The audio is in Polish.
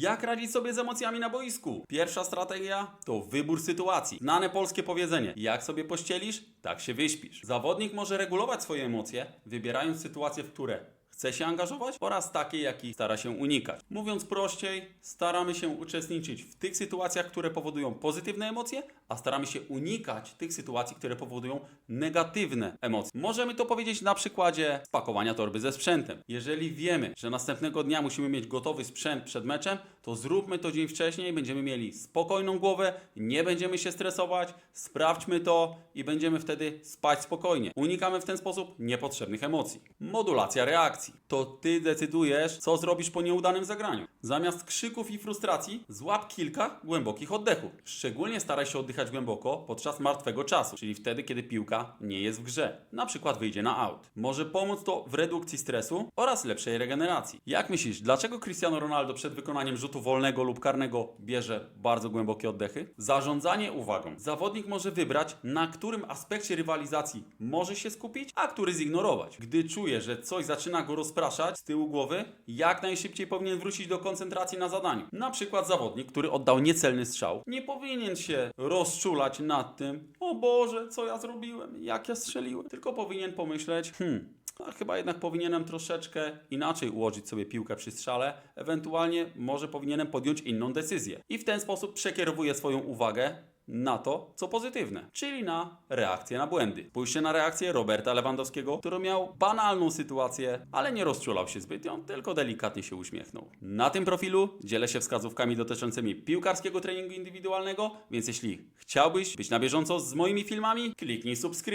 Jak radzić sobie z emocjami na boisku? Pierwsza strategia to wybór sytuacji. Znane polskie powiedzenie: jak sobie pościelisz, tak się wyśpisz. Zawodnik może regulować swoje emocje, wybierając sytuacje, w które chce się angażować oraz takie, jakich stara się unikać. Mówiąc prościej, staramy się uczestniczyć w tych sytuacjach, które powodują pozytywne emocje, a staramy się unikać tych sytuacji, które powodują negatywne emocje. Możemy to powiedzieć na przykładzie spakowania torby ze sprzętem. Jeżeli wiemy, że następnego dnia musimy mieć gotowy sprzęt przed meczem, to zróbmy to dzień wcześniej, będziemy mieli spokojną głowę, nie będziemy się stresować, sprawdźmy to i będziemy wtedy spać spokojnie. Unikamy w ten sposób niepotrzebnych emocji. Modulacja reakcji. To ty decydujesz, co zrobisz po nieudanym zagraniu. Zamiast krzyków i frustracji, złap kilka głębokich oddechów. Szczególnie staraj się oddychać głęboko podczas martwego czasu, czyli wtedy, kiedy piłka nie jest w grze. Na przykład wyjdzie na out. Może pomóc to w redukcji stresu oraz lepszej regeneracji. Jak myślisz, dlaczego Cristiano Ronaldo przed wykonaniem rzutu wolnego lub karnego bierze bardzo głębokie oddechy? Zarządzanie uwagą. Zawodnik może wybrać, na którym aspekcie rywalizacji może się skupić, a który zignorować. Gdy czuje, że coś zaczyna go rozpraszać z tyłu głowy, jak najszybciej powinien wrócić do koncentracji na zadaniu. Na przykład zawodnik, który oddał niecelny strzał, nie powinien się rozczulać nad tym, o Boże, co ja zrobiłem, jak ja strzeliłem, tylko powinien pomyśleć, hmm, a chyba jednak powinienem troszeczkę inaczej ułożyć sobie piłkę przy strzale, ewentualnie może powinienem podjąć inną decyzję. I w ten sposób przekierowuje swoją uwagę na to, co pozytywne, czyli na reakcję na błędy. Spójrzcie na reakcję Roberta Lewandowskiego, który miał banalną sytuację, ale nie rozczulał się zbytnio, tylko delikatnie się uśmiechnął. Na tym profilu dzielę się wskazówkami dotyczącymi piłkarskiego treningu indywidualnego, więc jeśli chciałbyś być na bieżąco z moimi filmami, kliknij subskrybuj.